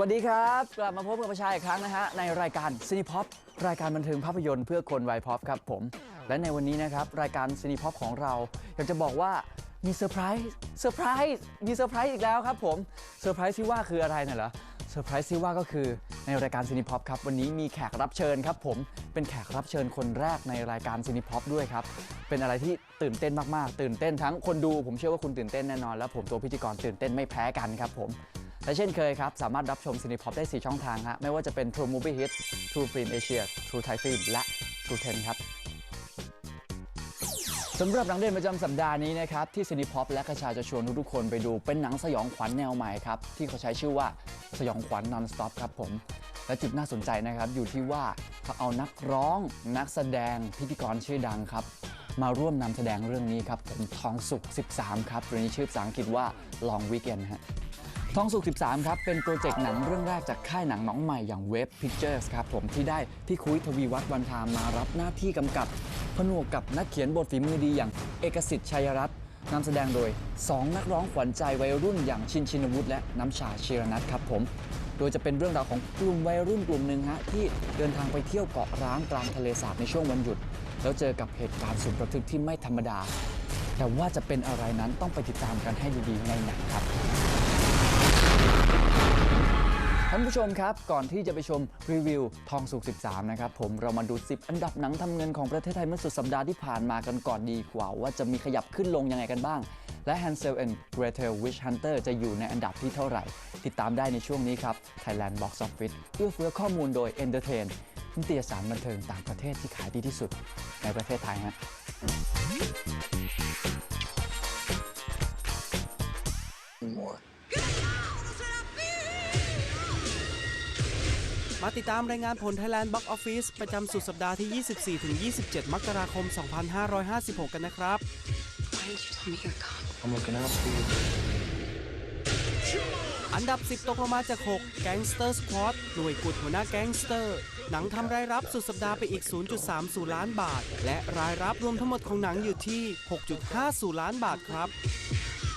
วัสดีครับ กลับมาพบกับประชาอีกครั้งนะฮะ ในรายการซีนิพ็อปรายการบันเทิงภาพยนตร์เพื่อคนวัยพ็อปครับผม และในวันนี้นะครับ รายการซีนิพ็อปของเรา อยากจะบอกว่ามีเซอร์ไพรส์เซอร์ไพรส์มีเซอร์ไพรส์อีกแล้วครับผมเซอร์ไพรส์ที่ว่าคืออะไรน่ะเหรอเซอร์ไพรส์ที่ว่าก็คือในรายการซีนิพ็อปครับวันนี้มีแขกรับเชิญครับผมเป็นแขกรับเชิญคนแรกในรายการซีนิพ็อปด้วยครับเป็นอะไรที่ตื่นเต้นมากๆ ตื่นเต้นทั้งคนดู ผมเชื่อว่าคุณตื่นเต้นแน่นอน แล้วผมตัวพิธีกรตื่นเต้นไม่แพ้กันครับผม และเช่นเคยครับ สามารถรับชมซีนิพ็อปได้ 4 ช่องทางฮะไม่ว่าจะเป็น True Movie Hit True Film Asia True Thai Film และ True 10ครับสำหรับหนังเด่นประจำสัปดาห์นี้นะครับที่ซีนิพ็อปและกระชาจะชวนทุกๆคนไปดูเป็นหนังสยองขวัญแนวใหม่ครับที่เขาใช้ชื่อว่าสยองขวัญ non-stop ครับผม และจุดน่าสนใจนะครับอยู่ที่ว่าเขาเอานักร้องนักแสดงพิธีกรชื่อดังครับมาร่วมนำแสดงเรื่องนี้ครับผมทองสุก13 ครับหรือในชื่อภาษาอังกฤษว่า Long Weekend ฮะ ทองสุก 13 ครับ เป็นโปรเจกต์หนังเรื่องแรกจากค่ายหนังน้องใหม่อย่าง Web Pictures ครับผมที่ได้พี่คุยทวีวัฒน์วันทามารับหน้าที่กำกับ ผนวกกับนักเขียนบทฝีมือดีอย่างเอกสิทธิ์ชัยรัตน์นำแสดงโดย 2 นักร้องขวัญใจวัยรุ่นอย่างชินชินวุฒิและน้ำชาชีรนัทครับผม โดยจะเป็นเรื่องราวของกลุ่มวัยรุ่นกลุ่มหนึ่งฮะที่เดินทางไปเที่ยวเกาะร้างกลางทะเลสาบในช่วงวันหยุด แล้วเจอกับเหตุการณ์สุดระทึกที่ไม่ธรรมดา แต่ว่าจะเป็นอะไรนั้นต้องไปติดตามกันให้ดีๆในหนังครับ ท่านผู้ชมครับ ก่อนที่จะไปชมรีวิวทองสุก 13 นะครับ ผมเรามาดู 10 อันดับหนังทำเงินของประเทศไทยเมื่อสุดสัปดาห์ที่ผ่านมากันก่อนดีกว่า ว่าจะมีขยับขึ้นลงยังไงกันบ้าง และ Hansel and Gretel Witch Hunter จะอยู่ในอันดับที่เท่าไหร่ ติดตามได้ในช่วงนี้ครับ Thailand Box Office เอื้อเฟื้อข้อมูลโดย Entertain นิตยสารบันเทิงต่างประเทศที่ขายดีที่สุดในประเทศไทยฮะ มาติดตามรายงานผล Thailand Box Office ประจำสุดสัปดาห์ที่ 24-27 มกราคม 2556 กันนะครับ อันดับ 10 ตกลงมาจาก 6 Gangster Squad หน่วยกุดหัวหน้าแก๊งสเตอร์ หนังทำรายรับสุดสัปดาห์ไปอีก 0.30 ล้านบาท และรายรับรวมทั้งหมดของหนังอยู่ที่ 6.50 ล้านบาทครับ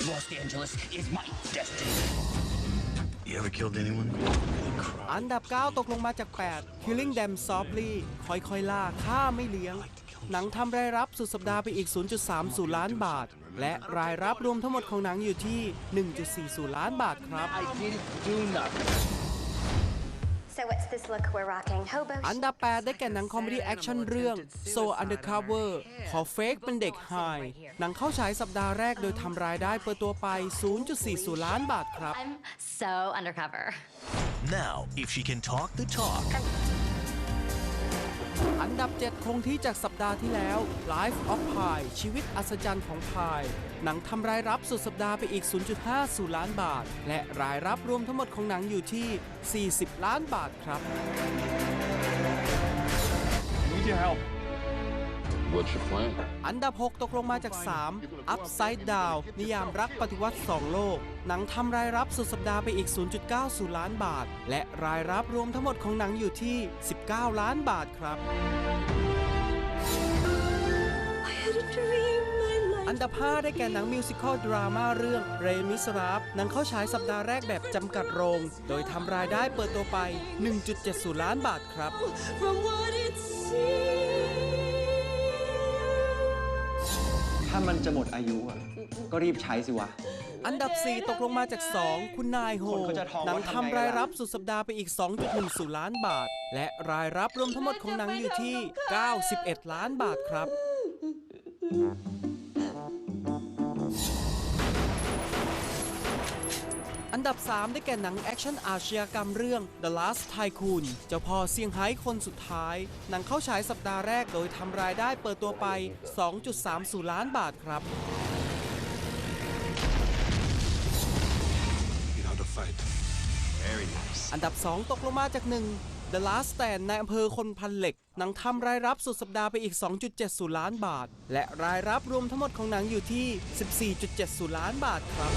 Los Angeles is my destiny. You ever killed anyone? อันดับ 9 ตกลงมาจาก 8 Killing Them Softly ค่อยๆล่าฆ่าไม่เลี้ยง หนังทำรายรับสุดสัปดาห์ไปอีก 0.30 ล้านบาท และรายรับรวมทั้งหมดของหนังอยู่ที่ 1.40 ล้านบาทครับ I didn't do nothing. อันดับ 8 ได้แก่หนังคอมเมดี้แอคชั่นเรื่อง So Undercover ขอเฟกเป็นเด็กไฮหนังเข้าฉายสัปดาห์แรกโดยทำรายได้เปิดตัวไป 0.40 ล้านบาทครับ I'm so undercover. Now, if she can talk the talk, อันดับ 7 คงที่จากสัปดาห์ที่แล้ว Life of Pi ชีวิตอัศจรรย์ของพายหนังทำรายรับสุดสัปดาห์ไปอีก 0.50 ล้านบาท และรายรับรวมทั้งหมดของหนังอยู่ที่ 40 ล้านบาทครับ What's your plan? อันดับ 6 ตกลงมาจาก 3 Upside Down นิยามรักปฏิวัติ 2 โลก หนังทำรายรับสุดสัปดาห์ไปอีก 0.90 ล้านบาท และรายรับรวมทั้งหมดของหนังอยู่ที่ 19 ล้านบาทครับอันดับ 5 ได้แก่หนังมิวสิควลดราม่าเรื่องเรมิสราฟหนังเข้าฉายสัปดาห์แรกแบบจำกัดโรง โดยทำรายได้เปิดตัวไป 1.70 ล้านบาทครับ ถ้ามันจะหมดอายุอะ ก็รีบใช้สิวะ อันดับ 4 ตกลงมาจาก 2 คุณนายโฮคนเขาจะท้องหนังว่าทำไงทำรายล่ะ รับสุดสัปดาห์ไปอีก 2.10ล้านบาท และรายรับรวมทั้งหมดของหนังอยู่ที่ 91 ล้านบาทครับ อันดับ 3 ได้แก่หนังแอคชั่นอาชญากรรมเรื่อง The Last Tycoon เจ้าพ่อเซี่ยงไฮ้คนสุดท้าย หนังเข้าฉายสัปดาห์แรกโดยทำรายได้เปิดตัวไป 2.30 ล้านบาทครับ You know how to fight. Very nice. อันดับ 2 ตกลงมาจาก 1 The Last Stand ในอำเภอคนพันเหล็ก หนังทำรายรับสุดสัปดาห์ไปอีก 2.70 ล้านบาท และรายรับรวมทั้งหมดของหนังอยู่ที่ 14.70 ล้านบาทครับ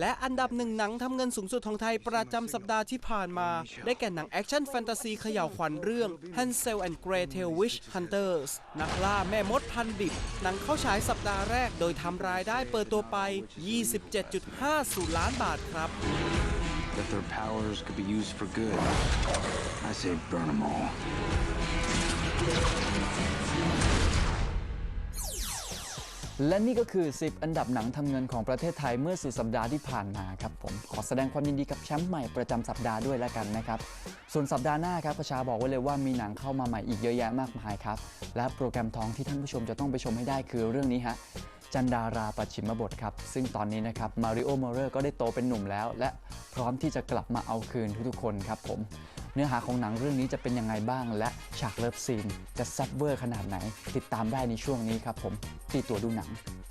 และอันดับหนึ่งหนังทำเงินสูงสุดของไทยประจำสัปดาห์ที่ผ่านมา ได้แก่หนังแอคชั่นแฟนตาซีเขย่าวขวัญเรื่อง Hansel and Gretel Witch Hunters นักล่าแม่มดพันดิบ หนังเข้าฉายสัปดาห์แรกโดยทำรายได้เปิดตัวไป 27.50 ล้านบาทครับ That their powers could be used for good. I say burn them all. และนี่ก็คือ 10 อันดับหนังทำเงินของประเทศไทยเมื่อสุดสัปดาห์ที่ผ่านมาครับผม ขอแสดงความยินดีกับแชมป์ใหม่ประจำสัปดาห์ด้วยแล้วกันนะครับ ส่วนสัปดาห์หน้าครับประชาบอกไว้เลยว่ามีหนังเข้ามาใหม่อีกเยอะแยะมากมายครับ และโปรแกรมทองที่ท่านผู้ชมจะต้องไปชมให้ได้คือเรื่องนี้ฮะจันดาราปัจฉิมบทครับ ซึ่งตอนนี้นะครับมาริโอมอร์เรอร์ก็ได้โตเป็นหนุ่มแล้ว และพร้อมที่จะกลับมาเอาคืนทุกๆคนครับผม เนื้อหาของหนังเรื่องนี้จะเป็นยังไงบ้าง และฉากเลิฟซีนจะแซ่บเวอร์ขนาดไหน ติดตามได้ในช่วงนี้ครับผมตีตัวดูหนัง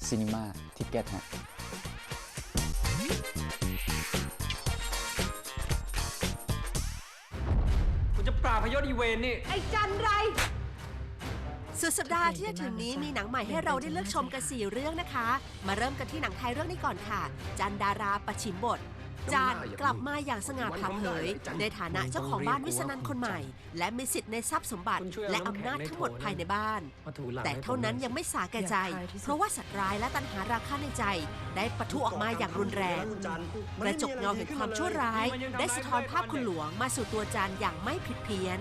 ซีนีมาทิกเก็ตฮะคุณจะปราบพยศอีเวนนี่ ไอ้จันไร สุดสัปดาห์ที่จะถึงนี้มีหนังใหม่ให้เราได้เลือกชมกัน 4 เรื่องนะคะ มาเริ่มกันที่หนังไทยเรื่องนี้ก่อนค่ะ จันดาราปชิมบท จันกลับมาอย่างสง่าผ่าเผย ในฐานะเจ้าของบ้านวิษนันคนใหม่ และมีสิทธิ์ในทรัพย์สมบัติ และอำนาจทั้งหมดภายในบ้าน แต่เท่านั้นยังไม่สาแก่ใจ เพราะว่าสัตว์ร้ายและตัณหาราคะในใจ ได้ปะทุออกมาอย่างรุนแรงกระจกเงาแห่งความชั่วร้าย ได้สะท้อนภาพคุณหลวงมาสู่ตัวจันอย่างไม่ผิดเพี้ยน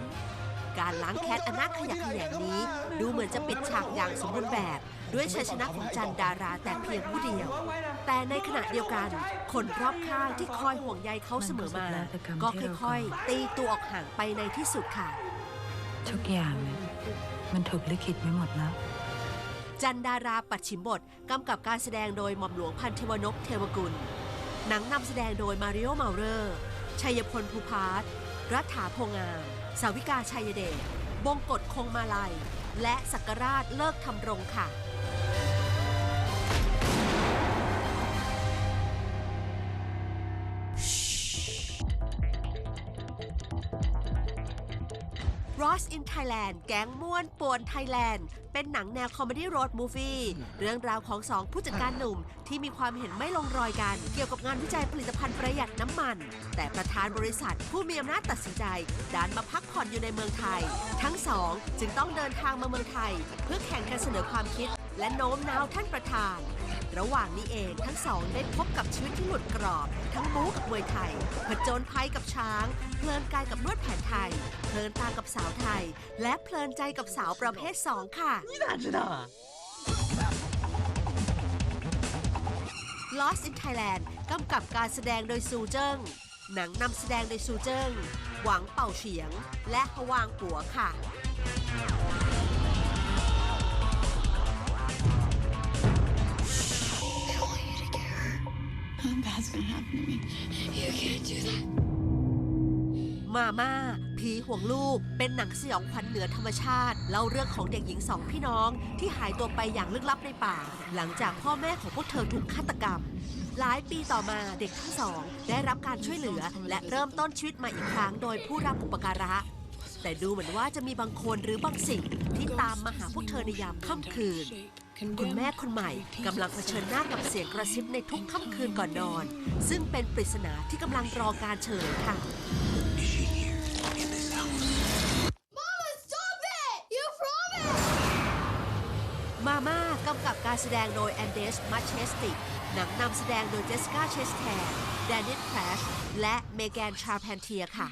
การล้างแค้นอันน่าขยะแขยงนี้ ดูเหมือนจะปิดฉากอย่างสมบูรณ์แบบ ด้วยชัยชนะของจันดาราแต่เพียงผู้เดียว แต่ในขณะเดียวกันคนรอบข้างที่คอยห่วงใยเขาเสมอมา ก็ค่อยๆ ตีตัวออกห่างไปในที่สุดค่ะ ทุกอย่างเนี่ยมันถูกลิขิตไว้หมดแล้วจันดาราปัดฉิมบทกำกับการแสดงโดยหม่อมหลวงพันเทวนพเทวกุล หนังนำแสดงโดยมาริโอเมาเรอร์ชัยพลภูพาร์ทรัฐาโพงาม สาวิกาชัยเดช บงกฎคงมาลัย และสักราชเลิกทำรงค่ะ in Thailand แก๊งม่วนป่วนไทยแลนด์ เป็นหนังแนวคอมเมดี้โรดมูฟี่เรื่องราวของสองผู้จัดการหนุ่ม ที่มีความเห็นไม่ลงรอยกัน เกี่ยวกับงานวิจัยผลิตภัณฑ์ประหยัดน้ำมัน แต่ประธานบริษัทผู้มีอำนาจตัดสินใจดันมาพักผ่อนอยู่ในเมืองไทย ทั้งสองจึงต้องเดินทางมาเมืองไทย เพื่อแข่งกันเสนอความคิด และโน้มน้าวท่านประธาน ระหว่างนี้เองทั้งสองได้พบกับชีวิตที่หลุดกรอบ ทั้งบู๊กับมวยไทย ผจญภัยกับช้าง เพลินกายกับนวดแผนไทย เพลินตากับสาวไทย และเพลินใจกับสาวประเภท2ค่ะ Lost in Thailand กำกับการแสดงโดยซูเจิ้ง หนังนำแสดงโดยซูเจิ้ง หวังเป่าเฉียง และฮวางปัวค่ะ มาม่า ผีห่วงลูก เป็นหนังสยองขวัญเหนือธรรมชาติเล่าเรื่องของเด็กหญิงสองพี่น้องที่หายตัวไปอย่างลึกลับในป่า หลังจากพ่อแม่ของพวกเธอถูกฆาตกรรม หลายปีต่อมาเด็กทั้งสอง ได้รับการช่วยเหลือ และเริ่มต้นชีวิตใหม่อีกครั้งโดยผู้รับอุปการะ แต่ดูเหมือนว่าจะมีบางคนหรือบางสิ่งที่ตามมาหาพวกเธอในยามค่ำคืน คุณแม่คนใหม่กำลังเผชิญหน้ากับเสียงกระซิบในทุกค่ำคืนก่อนนอน ซึ่งเป็นปริศนาที่กำลังรอการเฉลยค่ะ มาม่ากำกับการแสดงโดยแอนเดสมัชเชสติก หนังนำแสดงโดยเจสกาเชสแทนแดนนิสแคลชและเมแกนชาแพนเทียค่ะ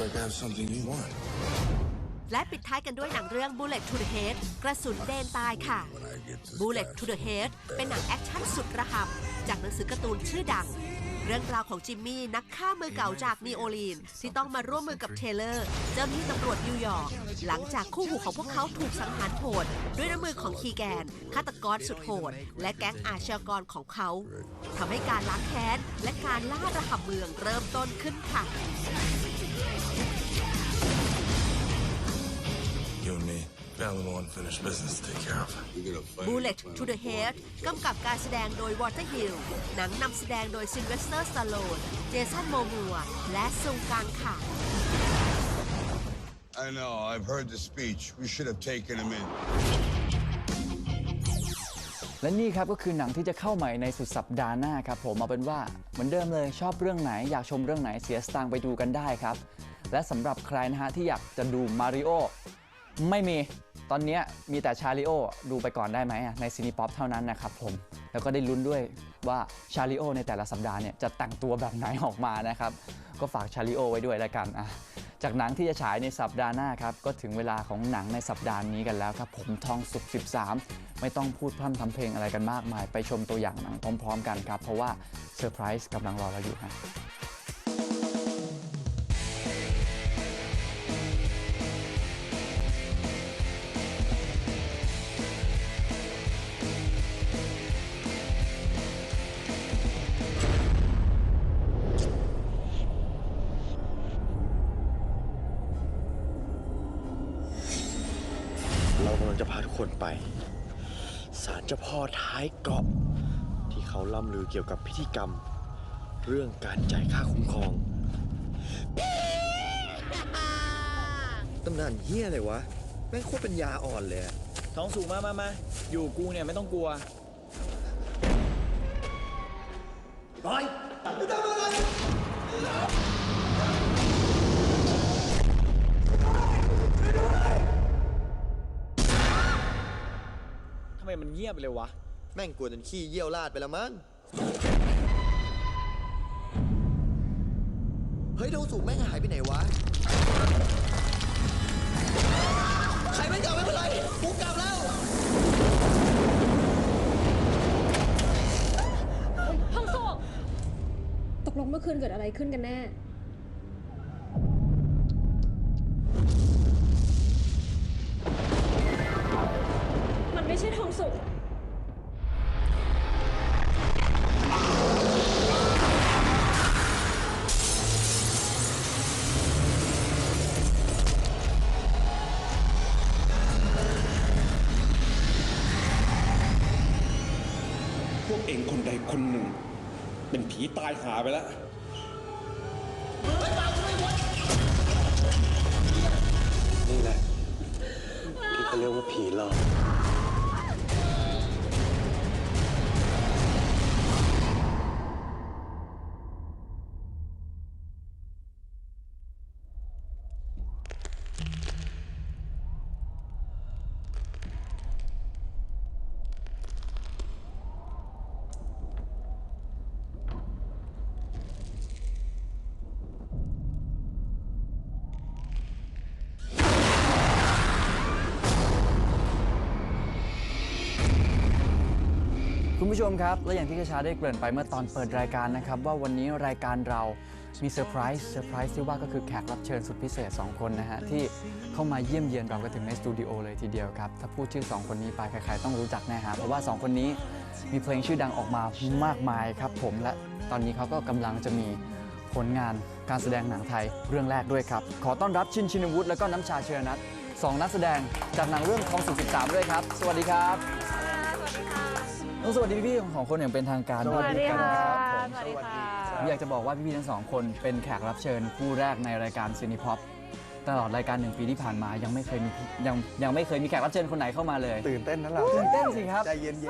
like I have something you want. และปิดท้ายกันด้วยหนังเรื่อง Bullet to the Head กระสุนเดนตายค่ะ Bullet to the Head เป็นหนังแอคชั่นสุดระห่ำจากหนังสือการ์ตูนชื่อดัง เรื่องราวของจิมมี่นักฆ่ามือเก่าจากนีโอลีน ที่ต้องมาร่วมมือกับเทเลอร์ เจ้าหน้าที่ตำรวจนิวยอร์กหลังจากคู่หูของพวกเขาถูกสังหารโหดด้วยน้ำมือของคีแกนฆาตกรสุดโหด และแก๊งอาชญากรของเขาทำให้การล้างแค้นและการล่าระห่ำเมืองเริ่มต้นขึ้นค่ะ Bullet to the Head กำกับการแสดงโดยวอเตอร์ฮิล หนังนำแสดงโดยซิลเวสเตอร์สตาโลนเจสันโมมัว และซุงกังค่ะ I know. I've heard the speech. We should have taken him in. และนี่ครับก็คือหนังที่จะเข้าใหม่ในสุดสัปดาห์หน้าครับผมเอาเป็นว่าเหมือนเดิมเลยชอบเรื่องไหนอยากชมเรื่องไหนเสียสตางค์ไปดูกันได้ครับ และสำหรับใครนะฮะที่อยากจะดูมาริโอ ไม่มีตอนนี้มีแต่ชาริโอดูไปก่อนได้ไหมในซีนีป๊อปเท่านั้นนะครับผม แล้วก็ได้ลุ้นด้วยว่าชาริโอในแต่ละสัปดาห์เนี่ยจะแต่งตัวแบบไหนออกมานะครับ ก็ฝากชาริโอไว้ด้วยแล้วกันอะจากหนังที่จะฉายในสัปดาห์หน้าครับ ก็ถึงเวลาของหนังในสัปดาห์นี้กันแล้วครับ ผมทองสุก 13 ไม่ต้องพูดพร่ำทำเพลงอะไรกันมากมาย ไปชมตัวอย่างหนังพร้อม ๆ กันครับ เพราะว่าเซอร์ไพรส์กำลังรอเราอยู่ฮะายเกาะ ที่เขาล่ำลือเกี่ยวกับพิธีกรรม เรื่องการจ่ายค่าคุ้มครองตำนานเฮี้ยอะไรวะ แม่งโคตรเป็นยาอ่อนเลยอะท้องสูงมามามาอยู่กูเนี่ยไม่ต้องกลัวทำไมมันเงียบไปเลยวะ แม่งกลัวจนขี้เยี่ยวลาดไปแล้วมั้ง เฮ้ยดาวสูงแม่งหายไปไหนวะ ใครไม่กลับไม่เป็นไรกูกลับแล้ว ห้องโศกตกลงเมื่อคืนเกิดอะไรขึ้นกันแน่ วกเองคนใดคนหนึ่ง เป็นผีตายหาไปแล้วนี่แหละที่เขาเรียกว่าผีหลอก ผู้ชมครับ และอย่างที่กระชาได้เกริ่นไปเมื่อตอนเปิดรายการนะครับ ว่าวันนี้รายการเรามีเซอร์ไพรส์เซอร์ไพรส์ที่ว่าก็คือแขกรับเชิญสุดพิเศษ 2 คนนะฮะ ที่เข้ามาเยี่ยมเยียนเรากันถึงในสตูดิโอเลยทีเดียวครับ ถ้าพูดชื่อ 2 คนนี้ไปใครๆต้องรู้จักแน่ฮะเพราะว่า 2 คนนี้มีเพลงชื่อดังออกมามากมายครับผมและตอนนี้เขาก็กำลังจะมีผลงานการแสดงหนังไทยเรื่องแรกด้วยครับขอต้อนรับชินชินวุฒิแล้วก็น้ำชาเชยนัทสองนักแสดงจากหนังเรื่องทองสุก13 ด้วยครับ สวัสดีครับ ต้องสวัสดีพี่ๆของคนอย่างเป็นทางการด้วยสวัสดีค่ะรับผมสวัสดีค่ะ ผมอยากจะบอกว่าพี่ๆทั้งสองคนเป็นแขกรับเชิญคู่แรกในรายการซีนิพ็อป ตลอดรายการหนึ่งปีที่ผ่านมายังไม่เคยมียังยังไม่เคยมีแขกรับเชิญคนไหนเข้ามาเลย ตื่นเต้นนะเราตื่นเต้นสิครับใจเย็นๆใจ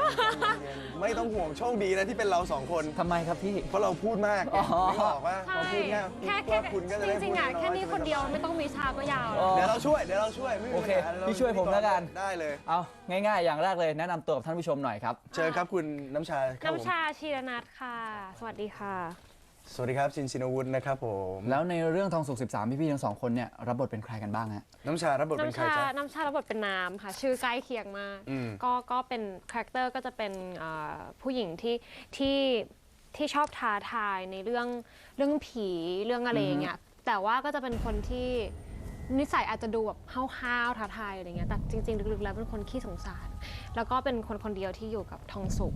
เย็นๆไม่ต้องห่วงโชคดีนะที่เป็นเราสองคน ทำไมครับพี่ เพราะเราพูดมากอ๋อ ไม่บอกว่าพอพูดง่ายแค่แค่ว่าคุณก็จะได้จริงๆอะพูดแค่นี้อยๆคนเดียวไม่ต้องมีชาก็ยาวอ๋อเดี๋ยวเราช่วยเดี๋ยวเราช่วยไม่มีโอเคปัญหาพี่ช่วยผมแล้วกัน ได้เลย เอาง่ายๆ อย่างแรกเลยแนะนำตัวกับท่านผู้ชมหน่อยครับ เชิญครับคุณน้ำชาครับผม น้ำชาชีรนัทค่ะ สวัสดีค่ะ สวัสดีครับชินชินวุฒินะครับผมแล้วในเรื่องทองสุก13 พี่ๆทั้งสองคนเนี่ยรับบทเป็นใครกันบ้างฮะ น้ำชารับบทเป็นน้ำใครชาจ๊ะ น้ำชารับบทเป็นน้ำค่ะ ชื่อใกล้เคียงมาก อืม ก็ก็เป็นคาแรคเตอร์ก็จะเป็นอ่าผู้หญิงที่ที่ที่ชอบท้าทายในเรื่องเรื่องผีเรื่องอะไรอย่างเงี้ยแต่ว่าก็จะเป็นคนที่นิสัยอาจจะดูแบบห้าวๆท้าทายอะไรเงี้ยแต่จริงๆ ลึกๆ แล้วเป็นคนขี้สงสาร แล้วก็เป็นคนคนเดียวที่อยู่กับทองสุก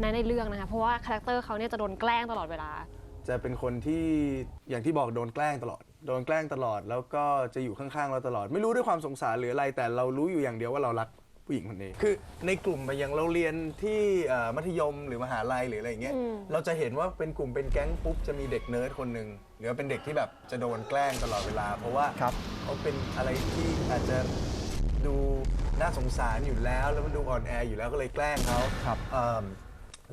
ในในเรื่องนะคะเพราะว่าคาแรคเตอร์เขาเนี่ยจะโดนแกล้งตลอดเวลา จะเป็นคนที่อย่างที่บอกโดนแกล้งตลอด โดนแกล้งตลอดแล้วก็จะอยู่ข้างๆเราตลอด ไม่รู้ด้วยความสงสารหรืออะไร แต่เรารู้อยู่อย่างเดียวว่าเรารักผู้หญิงคนนี้ คือในกลุ่มอย่างเราเรียนที่เอ่อมัธยมหรือมหาลัยหรืออะไรอย่างเงี้ย อืม เราจะเห็นว่าเป็นกลุ่มเป็นแก๊งปุ๊บจะมีเด็กเนิร์ดคนหนึ่งหรือว่าเป็นเด็กที่แบบจะโดนแกล้งตลอดเวลา เพราะว่าครับ เขาเป็นอะไรที่อาจจะดูน่าสงสารอยู่แล้ว แล้วมันดูอ่อนแออยู่แล้วก็เลยแกล้งเขาครับ เอิ่ม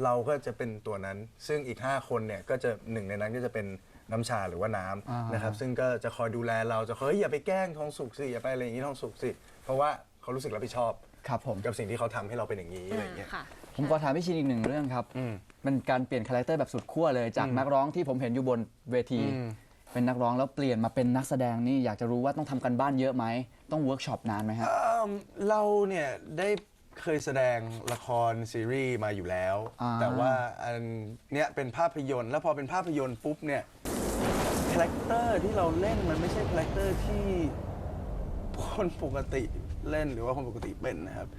เราก็จะเป็นตัวนั้น ซึ่งอีก 5 คนเนี่ยก็จะหนึ่งในนั้นก็จะเป็นน้ำชาหรือว่าน้ำอ่านนะครับ ซึ่งก็จะคอยดูแลเราจะคอยเฮ้ยอย่าไปแกล้งทองสุกสิอย่าไปอะไรอย่างนี้ทองสุกสิ เพราะว่าเขารู้สึกรับผิดชอบ ครับผม กับสิ่งที่เขาทำให้เราเป็นอย่างนี้อะไรอย่างเงี้ย ค่ะ ผมขอถามพี่ชินอีกหนึ่งเรื่องครับ อืมมันการเปลี่ยนคาแรคเตอร์แบบสุดขั้วเลยจากอืมนักร้องที่ผมเห็นอยู่บนเวที อืม เป็นนักร้องแล้วเปลี่ยนมาเป็นนักแสดงนี่อยากจะรู้ว่าต้องทำกันบ้านเยอะไหม ต้องเวิร์กช็อปนานไหมฮะ เอิ่มเราเนี่ยได้ เคยแสดงละครซีรีส์มาอยู่แล้ว อ่า แต่ว่าอันเนี้ยเป็นภาพยนตร์ แล้วพอเป็นภาพยนตร์ปุ๊บเนี่ยคาแรคเตอร์ที่เราเล่นมันไม่ใช่คาแรคเตอร์ที่คนปกติเล่นหรือว่าคนปกติเป็นนะครับ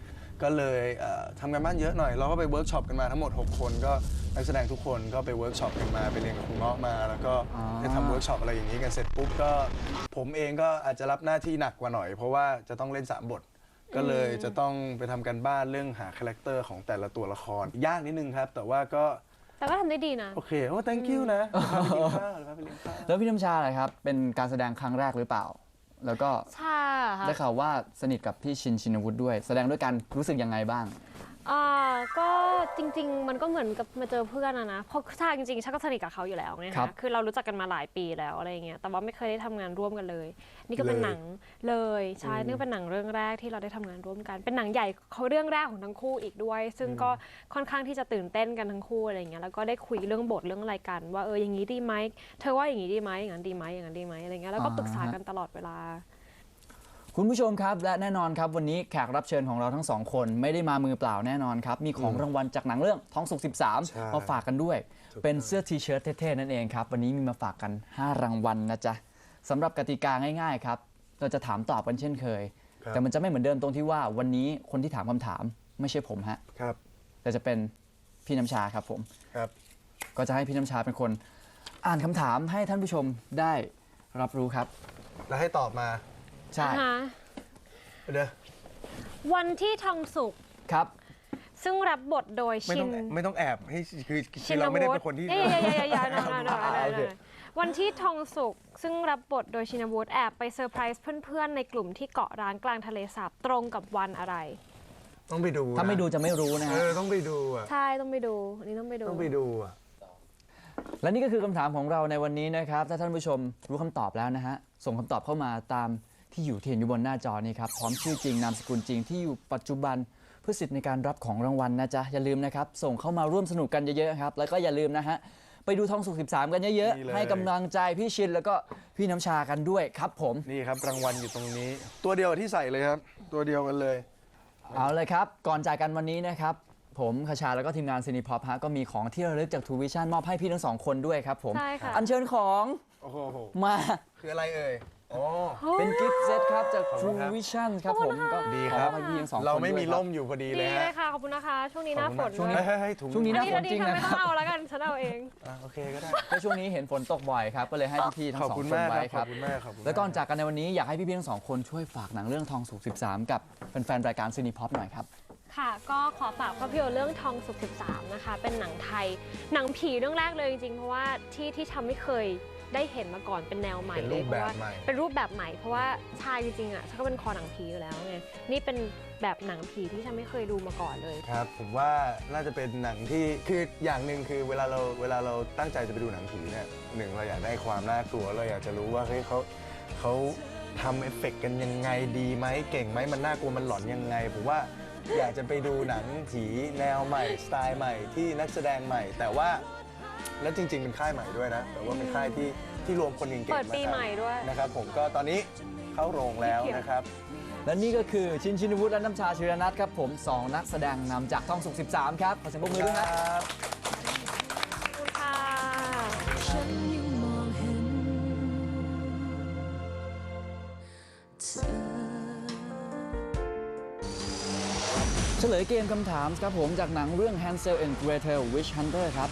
ก็เลยเอ่อทำกันบ้านเยอะหน่อย เราก็ไปเวิร์กช็อปกันมาทั้งหมด 6 คนก็นักแสดงทุกคนก็ไปเวิร์กช็อปกันมาไปเรียนกับคุณเงาะมา แล้วก็อ่า ได้ทำเวิร์กช็อปอะไรอย่างนี้กันเสร็จปุ๊บก็ ผมเองก็อาจจะรับหน้าที่หนักกว่าหน่อย เพราะว่าจะต้องเล่นสามบท ก็เลยจะต้องไปทำกันบ้านเรื่องหาคาแรคเตอร์ของแต่ละตัวละคร ยากนิดนึงครับ แต่ว่าก็แต่ก็ทำได้ดีนะ โอเคโอ้ thank you นะเดี๋ยวพาไปกินข้าวเดี๋ยวพาไปเลี้ยงข้าว แล้วพี่น้ำชาอะไรครับ เป็นการแสดงครั้งแรกหรือเปล่า แล้วก็ใช่ค่ะ ได้ข่าวว่าสนิทกับพี่ชินชินวุฒิด้วย แสดงด้วยกันรู้สึกยังไงบ้าง อ่าก็จริง ๆ มันก็เหมือนกับมาเจอเพื่อนอะนะเพราะชาจริงๆชาก็สนิทกับเขาอยู่แล้วไงครัคะบคือเรารู้จักกันมาหลายปีแล้วอะไรอย่างเงี้ยแต่ว่าไม่เคยได้ทำงานร่วมกันเลย นี่ก็เป็นเลยหนังเลยใช่นี่ก็เป็นหนังเรื่องแรกที่เราได้ทำงานร่วมกัน เป็นหนังใหญ่เขาเรื่องแรกของทั้งคู่อีกด้วย ซึ่งก็ค่อนข้างที่จะตื่นเต้นกันทั้งคู่อะไรอย่างเงี้ยแล้วก็ได้คุยเรื่องบทเรื่องอะไรกัน ว่าเอออย่างนี้ดีไหมเธอว่าอย่างนี้ดีไหมอย่างนั้นดีไหมอย่างนั้นดีไหมอะไรเงี้ยแล้วก็ปรึกษากันตลอดเวลา คุณผู้ชมครับและแน่นอนครับวันนี้แขกรับเชิญของเราทั้งสองคนไม่ได้มามือเปล่าแน่นอนครับ มีของรางวัลจากหนังเรื่องท้องสุก ใช่ 13 มาฝากกันด้วย เป็นเสื้อทีเชิ้ตเท่ๆ นั่นเองครับ วันนี้มีมาฝากกัน 5 รางวัลนะจ๊ะสำหรับกติกาง่ายๆครับ เราจะถามตอบกันเช่นเคย ครับ แต่มันจะไม่เหมือนเดิมตรงที่ว่าวันนี้คนที่ถามคำถามไม่ใช่ผมฮะครับแต่จะเป็นพี่น้ำชาครับผม ครับ ก็จะให้พี่น้ำชาเป็นคน อ่านคำถามให้ท่านผู้ชมได้รับรู้ครับ แล้วให้ตอบมา ใช่อ่าฮะเด้อวันที่ทองสุกครับ ซึ่งรับบทโดยไม่ชิต้อน งไม่ต้องแอบให้คือคืชิอเราไม่ได้เป็นวุฒิคนที่เอ้ยอย่าอย่าอย่าอย่าอย่าอย่าอย่าอย่าโอเคอย่าวันที่ทองสุกซึ่งรับบทโดยชินวุฒิแอบไปเซอร์ไพรส์เพื่อนๆในกลุ่มที่เกาะร้านกลางทะเลสาบตรงกับวันอะไรต้องไปดูถ้าไม่นะดูจะไม่รู้นะเอฮะอต้องไปดูอะใช่ต้องไปดูอันนี้ต้องไปดูต้องไปดูอะและนี่ก็คือคำถามของเราในวันนี้นะครับถ้าท่านผู้ชมรู้คำตอบแล้วนะฮะส่งคำตอบเข้ามาตาม ที่อยู่ที่เห็นอยู่บนหน้าจอนี้ครับพร้อมชื่อจริงนามสกุลจริงที่อยู่ปัจจุบันเพื่อสิทธิ์ในการรับของรางวัลนะจ๊ะอย่าลืมนะครับส่งเข้ามาร่วมสนุกกันเยอะๆครับแล้วก็อย่าลืมนะฮะไปดูทองสุก13 กันเยอะนี่เลย ๆ ให้กำลังใจพี่ชินแล้วก็พี่น้ำชากันด้วยครับผม นี่ครับรางวัลอยู่ตรงนี้ ตัวเดียวที่ใส่เลยครับ ตัวเดียวกันเลย เอาเลยครับ ก่อนจากกันวันนี้นะครับ ผมคชาแล้วก็ทีมงานซีนีพอปฮะก็มีของที่ระลึกจากทูวิชั่นมอบให้พี่ทั้งสองคนด้วยครับผม ใช่ค่ะ อัญเชิญของโอ้โห มา คืออะไรเอ่ย อ๋อ เป็นกิฟต์เซตครับ จาก ขอบคุ True ณครับ Vision ครับผมก็ดีขอครับให้พี่ทั้งสองคนเราไม่ด้วยมีคบร่มอยู่พอดีดีเลยเลฮะยค่ะ ขอบคุณนะคะ ช่วงนี้หน้าฝนช่วงนี้ด้วยเฮ้ยเฮ้ยถุงช่วงนี้ อัหนน้านี้ฝอันนจรินี้งเธอนะไม่คต้องรับเอาแล้วกันฉันเอาเอง อะโอเคก็ได้ก็ช่วงนี้เห็นฝนตกบ่อยครับก็เลยให้พี่ๆทั้งขอบสองคุณคนมากไว้คครัรับบ ขอบคุณมากขอบคุณมากแล้วก่อนจากกันในวันนี้อยากให้พี่ๆทั้งสองคนช่วยฝากหนังเรื่องทองสุก 13 กับแฟนๆรายการซีนีพ็อปหน่อยครับ ค่ะ ก็ขอฝากภาพยนตร์เรื่องทองสุก13 นะคะ เป็นหนังไทย หนังผีเรื่องแรกเลยจริงๆ เพราะว่าที่ที่ทำไม่เคย ได้เห็นมาก่อนเป็นแนวใหม่เป็นเลรูยปเพแบราะบว่าใหม่ เป็นรูปแบบใหม่เพราะว่าชายจริงๆอะฉันก็เป็นคอหนังผีอยู่แล้วไงนี่เป็นแบบหนังผีที่ฉันไม่เคยดูมาก่อนเลย ครับผมว่าน่าจะเป็นหนังที่คืออย่างหนึ่งคือเวลาเราเวลาเราตั้งใจจะไปดูหนังผีเนี่ยหนึ่งเราอยากได้ความน่ากลัวเราอยากจะรู้ว่าเฮ้ยเขาเขาทำเอฟเฟกต์กันยังไงดีไหมเก่งไหมมันน่ากลัวมันหลอนยังไงผมว่าอยากจะไปดูหนังผีแนวใหม่สไตล์ใหม่ที่นักแสดงใหม่ แต่ว่า แล้วจริง ๆ เป็นค่ายใหม่ด้วยนะ แต่ว่าเป็นค่ายที่ที่รวมคนเก่งๆเปิดปีาทำใหม่ด้วย นะครับผมก็ตอนนี้เข้าโรงแล้วนะครับ และนี่ก็คือชินชินวุฒิและน้ำชาชิรนัทครับผมสองนักแสดงนำจากทองสุก13 ครับ ขอเสียงปรบมือด้วยนะครับขอบคุณค่ะเฉลยเกมคำถามครับผมจากหนังเรื่อง Hansel and Gretel Witch Hunter ครับ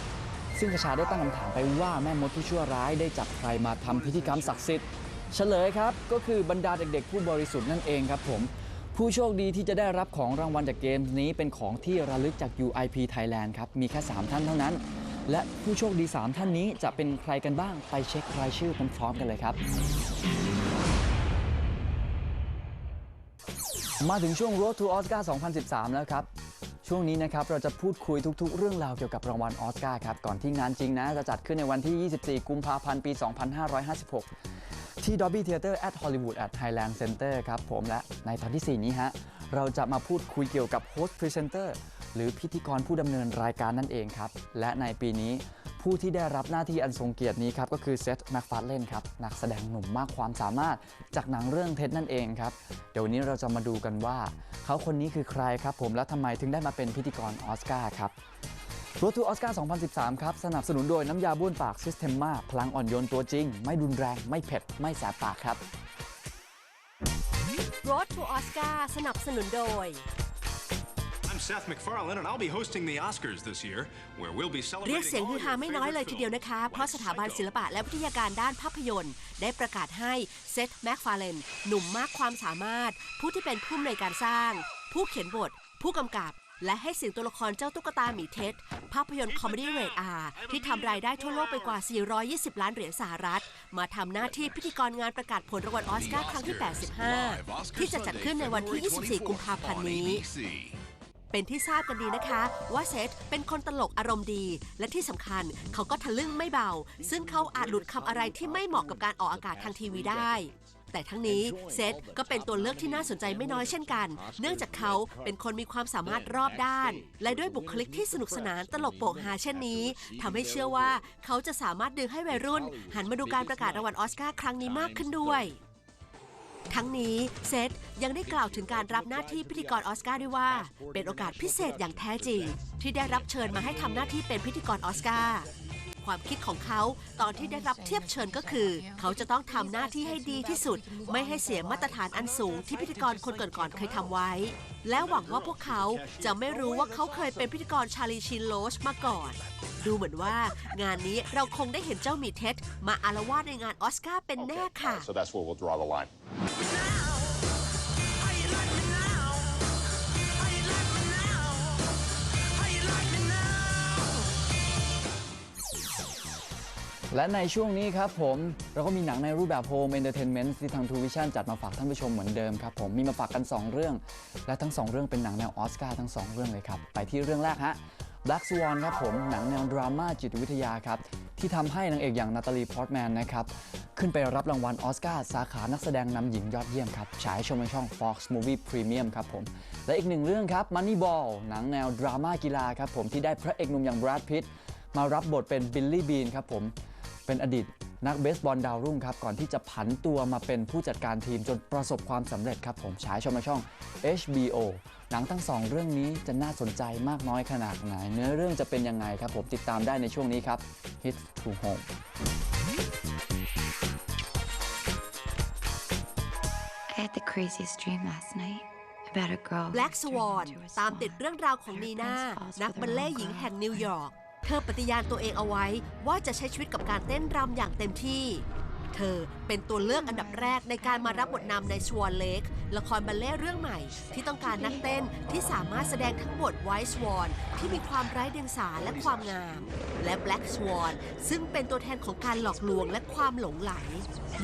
ซึ่งกระชาได้ตั้งคำถามไปว่าแม่มดผู้ชั่วร้ายได้จับใครมาทำพิธีกรรมศักดิ์สิทธิ์เฉลยครับ ก็คือบรรดาเด็กๆ ผู้บริสุทธิ์นั่นเองครับผม ผู้โชคดีที่จะได้รับของรางวัลจากเกมนี้เป็นของที่ระลึกจาก UIP Thailand ครับ มีแค่ 3 ท่านเท่านั้น และผู้โชคดี 3 ท่านนี้จะเป็นใครกันบ้างไปเช็ครายชื่อพร้อมๆกันเลยครับ มาถึงช่วง Road to Oscar 2013 แล้วครับ ช่วงนี้นะครับเราจะพูดคุยทุกๆ เรื่องราวเกี่ยวกับรางวัลออสการ์ครับ ก่อนที่งานจริงนะ จะจัดขึ้นในวันที่ 24 กุมภาพันธ์ ปี 2556 ที่ Dolby Theatre at Hollywood at Highland Center ครับผมและในตอนที่ 4 นี้ฮะ เราจะมาพูดคุยเกี่ยวกับ Host Presenter หรือพิธีกรผู้ดำเนินรายการนั่นเองครับ และในปีนี้ ผู้ที่ได้รับหน้าที่อันทรงเกียรตินี้ครับก็คือเซธแม็กฟาร์เลนครับนักแสดงหนุ่มมากความสามารถจากหนังเรื่องเท็ดนั่นเองครับเดี๋ยววันนี้เราจะมาดูกันว่า เขาคนนี้คือใครครับผมและทำไมถึงได้มาเป็นพิธีกรออสการ์ครับรถทูออสการ์ 2013 ครับ สนับสนุนโดยน้ำยาบ้วนปากซิสเทมมาพลังอ่อนโยนตัวจริง ไม่รุนแรง ไม่เผ็ด ไม่แสบปากครับ Road to Oscar สนับสนุนโดย เรียก celebrating เสียง all ฮือฮา your ไม่น้อยเลย favorite ทีเดียว films. นะคะ เพราะสถาบันศิลปะและวิทยาการด้านภาพยนตร์ ได้ประกาศให้เซธแม็กฟาเลนหนุ่มมากความสามารถ ผู้ที่เป็นผู้อำนวยการสร้าง ผู้เขียนบท ผู้กำกับและให้เสียงตัวละครเจ้าตุ๊กตาหมีเท็ดภาพยนตร์คอมเมดี้เรทอาร์ที่ทำรายได้ทั่วโลกไปกว่า 420 ล้านเหรียญสหรัฐ มาทำหน้าที่พิธีกรงานประกาศผลรางวัลออสการ์ครั้งที่ 85 ที่จะจัดขึ้นในวันที่ 24 กุมภาพันธ์นี้ เป็นที่ทราบกันดีนะคะ ว่าเซธเป็นคนตลกอารมณ์ดี และที่สำคัญเขาก็ทะลึ่งไม่เบา ซึ่งเขาอาจหลุดคำอะไรที่ไม่เหมาะกับการออกอากาศทางทีวีได้ แต่ทั้งนี้เซธก็เป็นตัวเลือกที่น่าสนใจไม่น้อยเช่นกัน เนื่องจากเขาเป็นคนมีความสามารถรอบด้าน และด้วยบุคลิกที่สนุกสนานตลกโปกฮาเช่นนี้ทำให้เชื่อว่าเขาจะสามารถดึงให้วัยรุ่น หันมาดูการประกาศรางวัลออสการ์ครั้งนี้มากขึ้นด้วย ทั้งนี้เซธยังได้กล่าวถึงการรับหน้าที่พิธีกรออสการ์ด้วยว่า เป็นโอกาสพิเศษอย่างแท้จริง ที่ได้รับเชิญมาให้ทำหน้าที่เป็นพิธีกรออสการ์ความคิดของเขาตอนที่ได้รับเทียบเชิญก็คือ เขาจะต้องทำหน้าที่ให้ดีที่สุด ไม่ให้เสียมาตรฐานอันสูงที่พิธีกรคนก่อนๆเคยทำไว้ และหวังว่าพวกเขาจะไม่รู้ว่าเขาเคยเป็นพิธีกรชาลีชินโลชมาก่อน ดูเหมือนว่างานนี้เราคงได้เห็นเจ้าหมีเท็ดมาอารวาสในงานออสการ์เป็นแน่ค่ะ So that's where we'll draw the line. และในช่วงนี้ครับผมเราก็มีหนังในรูปแบบ Home Entertainment ที่ทาง True Vision จัดมาฝากท่านผู้ชมเหมือนเดิมครับผมมีมาฝากกัน 2 เรื่อง และทั้ง 2 เรื่องเป็นหนังแนวออสการ์ทั้ง 2 เรื่องเลยครับ ไปที่เรื่องแรกฮะ Black Swan ครับผมหนังแนวดราม่าจิตวิทยาครับ ที่ทำให้นางเอกอย่างนาตาลีพอร์ตแมนนะครับ ขึ้นไปรับรางวัลออสการ์สาขานักแสดงนำหญิงยอดเยี่ยมครับ ฉายชมในช่อง Fox Movie Premium ครับผม และอีกหนึ่งเรื่องครับ Moneyball หนังแนวดราม่ากีฬาครับผมที่ได้พระเอกหนุ่มอย่างบรัดพิตมารับบทเป็นบิลลี่บีนครับผมเป็นอดีต นักเบสบอลดาวรุ่งครับ ก่อนที่จะผันตัวมาเป็นผู้จัดการทีมจนประสบความสำเร็จครับผมฉายชมในช่อง HBO หนังทั้งสองเรื่องนี้จะน่าสนใจมากน้อยขนาดไหน เนื้อเรื่องจะเป็นยังไงครับผมติดตามได้ในช่วงนี้ครับ Hit to Home I had the craziest dream last night about a girl. who Black was turned Swan into a ตามติด swan. เรื่องราวของนีน่า Her prince falls นัก for the บัลเล่ wrong หญิง girl. แห่งนิวยอร์ก เธอปฏิญาณตัวเองเอาไว้ว่าจะใช้ชีวิตกับการเต้นรำอย่างเต็มที่ เธอเป็นตัวเลือกอันดับแรกในการมารับบทนำใน Swan Lake ละครบัลเล่เรื่องใหม่ ที่ต้องการนักเต้นที่สามารถแสดงทั้งบท White Swan ที่มีความไร้เดียงสาและความงาม และ Black Swan ซึ่งเป็นตัวแทนของการหลอกลวงและความหลงไหล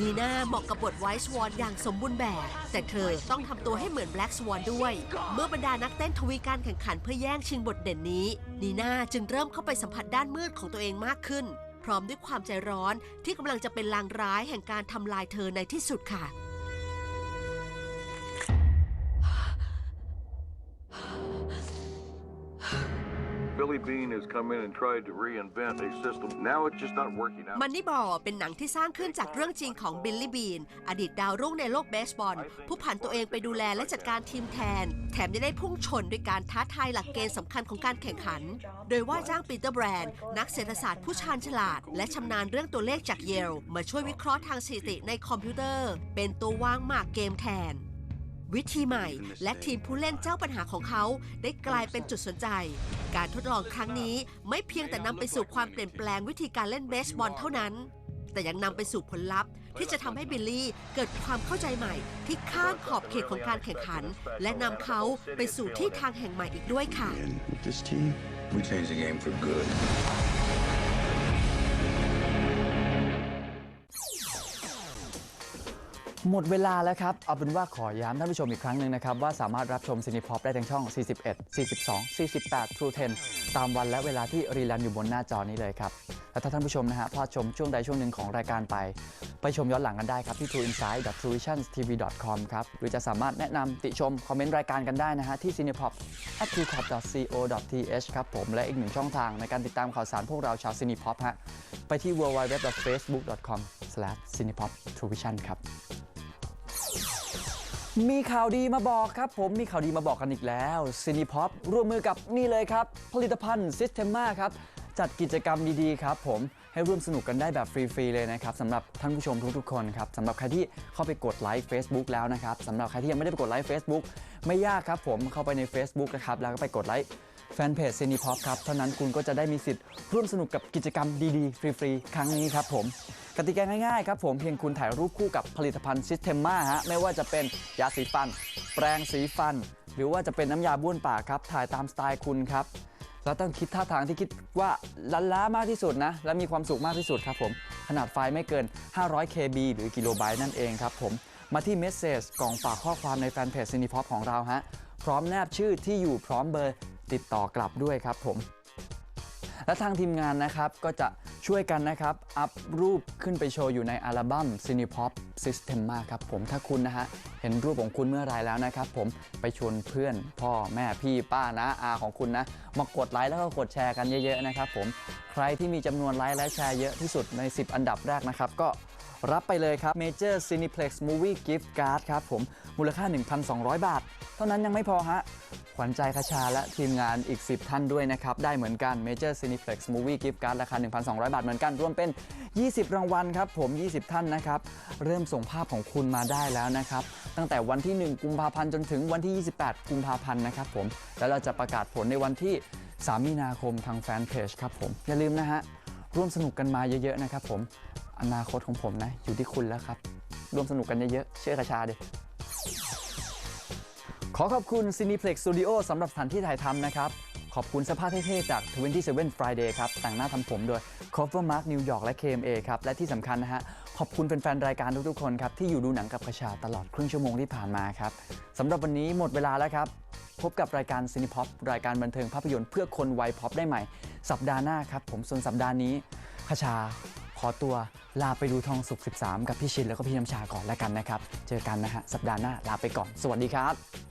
นีน่าเหมาะกับบท White Swan อย่างสมบูรณ์แบบ แต่เธอต้องทำตัวให้เหมือน Black Swan ด้วย เมื่อบรรดานักเต้นทวีการแข่งขันเพื่อแย่งชิงบทเด่นนี้นีน่าจึงเริ่มเข้าไปสัมผัสด้านมืดของตัวเองมากขึ้น พร้อมด้วยความใจร้อนที่กำลังจะเป็นลางร้ายแห่งการทำลายเธอในที่สุดค่ะ Billy Bean has come in and tried to reinvent a system. Now it's just not working out. มันนี่บอเป็นหนังที่สร้างขึ้นจากเรื่องจริงของบิลลี่บีนอดีตดาวรุ่งในโลกเบสบอล ผู้ผันตัวเองไปดูแลและจัดการทีมแทน แถมยังได้พุ่งชนด้วยการท้าทายหลักเกณฑ์สำคัญของการแข่งขัน โดยว่าจ้างปีเตอร์แบรนด์ นักเศรษฐศาสตร์ผู้ชาญฉลาด และชำนาญเรื่องตัวเลขจากเยล มาช่วยวิเคราะห์ทางสถิติในคอมพิวเตอร์ เป็นตัววางหมากเกมแทน วิธีใหม่ และทีมผู้เล่นเจ้าปัญหาของเขา ได้กลายเป็นจุดสนใจ การทดลองครั้งนี้ไม่เพียงแต่นำไปสู่ความเปลี่ยนแปลงวิธีการเล่นเบสบอลเท่านั้น แต่ยังนำไปสู่ผลลัพธ์ที่จะทำให้บิลลี่เกิดความเข้าใจใหม่ ที่ข้ามขอบเขตของการแข่งขัน และนำเขาไปสู่ที่ทางแห่งใหม่อีกด้วยค่ะ หมดเวลาแล้วครับ เอาเป็นว่าขอย้ำท่านผู้ชมอีกครั้งหนึ่งนะครับ ว่าสามารถรับชมซินิพอปได้ทางช่อง 41 42 48 True 10 ตามวันและเวลาที่รีลันอยู่บนหน้าจอนี้เลยครับ และถ้าท่านผู้ชมนะฮะพลาดชมช่วงใดช่วงหนึ่งของรายการไป ไปชมย้อนหลังกันได้ครับ ที่ trueinsight.truvisionstv.com ครับ หรือจะสามารถแนะนำติชม คอมเมนต์รายการกันได้นะฮะที่ cinepop at truecop.co.th ครับผมและอีกหนึ่งช่องทางในการติดตามข่าวสารพวกเราชาว cinepop ฮะไปที่ www.facebook.com/cinepoptruevision ครับ มีข่าวดีมาบอกครับผมมีข่าวดีมาบอกกันอีกแล้ว c i n e p o p ร่วมมือกับนี่เลยครับ ผลิตภัณฑ์ Systema ครับ จัดกิจกรรมดีๆครับผมให้ร่วมสนุกกันได้แบบฟรี ๆ เลยนะครับสำหรับท่านผู้ชมทุกๆคนครับสำหรับใครที่เข้าไปกดไลค์ Facebook แล้วนะครับสำหรับใครที่ยังไม่ได้ไปกดไลค์ Facebook ไม่ยากครับผมเข้าไปใน Facebook นะครับแล้วก็ไปกดไลค์ แฟนเพจ c i n e p o p ครับ เท่านั้นคุณก็จะได้มีสิทธิ์ร่วมสนุกกับกิจกรรมดีๆ ฟรีๆ ครั้งนี้ครับผม กติกาง่ายๆครับผมเพียงคุณถ่ายรูปคู่กับผลิตภัณฑ์ซิสเ e มมาฮะไม่ว่าจะเป็นยาสีฟัน แปรงสีฟัน หรือว่าจะเป็นน้ำยาบ้วนปากครับถ่ายตามสไตล์คุณครับแล้วต้องคิดท่าทางที่คิดว่าลันล้ามากที่สุดนะ และมีความสุขมากที่สุดครับผม ขนาดไฟล์ไม่เกิน 500 KB หรือกิโลไบต์นั่นเองครับผม มาที่เมสเซจกล่องฝากข้อความในแฟนเพจซินิพอปของเราฮะ พร้อมแนบชื่อที่อยู่พร้อมเบอร์ติดต่อกลับด้วยครับผม และทางทีมงานนะครับก็จะช่วยกันนะครับ อัพรูปขึ้นไปโชว์อยู่ในอัลบั้ม Cinepop Systema ครับผมถ้าคุณนะฮะ เห็นรูปของคุณเมื่อไรแล้วนะครับผมไปชวนเพื่อนพ่อแม่พี่ป้านะอาของคุณนะ มากดไลค์แล้วก็กดแชร์กันเยอะๆนะครับผม ใครที่มีจำนวนไลค์และแชร์เยอะที่สุดใน 10 อันดับแรกนะครับ ก็ รับไปเลยครับ Major Cineplex Movie Gift Card ครับผม มูลค่า 1,200 บาท เท่านั้นยังไม่พอฮะ ขวัญใจคชาและทีมงานอีก 10 ท่านด้วยนะครับ ได้เหมือนกัน Major Cineplex Movie Gift Card ราคา 1,200 บาทเหมือนกัน รวมเป็น 20 รางวัลครับผม 20 ท่านนะครับ เริ่มส่งภาพของคุณมาได้แล้วนะครับ ตั้งแต่วันที่ 1 กุมภาพันธ์จนถึงวันที่ 28 กุมภาพันธ์นะครับผม แล้วเราจะประกาศผลในวันที่ 3 มีนาคมทางแฟนเพจครับผม อย่าลืมนะฮะ ร่วมสนุกกันมาเยอะๆนะครับผม อนาคตของผมนะ อยู่ที่คุณแล้วครับ ร่วมสนุกกันเยอะๆ เชื่อคชาดิขอขอบคุณ Cineplex Studio สำหรับสถานที่ถ่ายทำนะครับ ขอบคุณเสภาพเท่ๆจาก 27 Friday ครับ แต่งหน้าทำผมโดย Cover Mark New York และ KMA ครับ และที่สำคัญนะฮะ ขอบคุณแฟนๆ รายการทุกๆ คนครับ ที่อยู่ดูหนังกับกระชาตลอดครึ่งชั่วโมงที่ผ่านมาครับสำหรับวันนี้หมดเวลาแล้วครับ พบกับรายการ Cinepop รายการบันเทิงภาพยนตร์เพื่อคนวัยพ็อปได้ใหม่ สัปดาห์หน้าครับผมส่วนสัปดาห์นี้คชา ขอตัวลาไปดูทองสุก 13 กับพี่ชินแล้วก็พี่น้ำชาก่อนแล้วกันนะครับ เจอกันนะฮะสัปดาห์หน้าลาไปก่อน สวัสดีครับ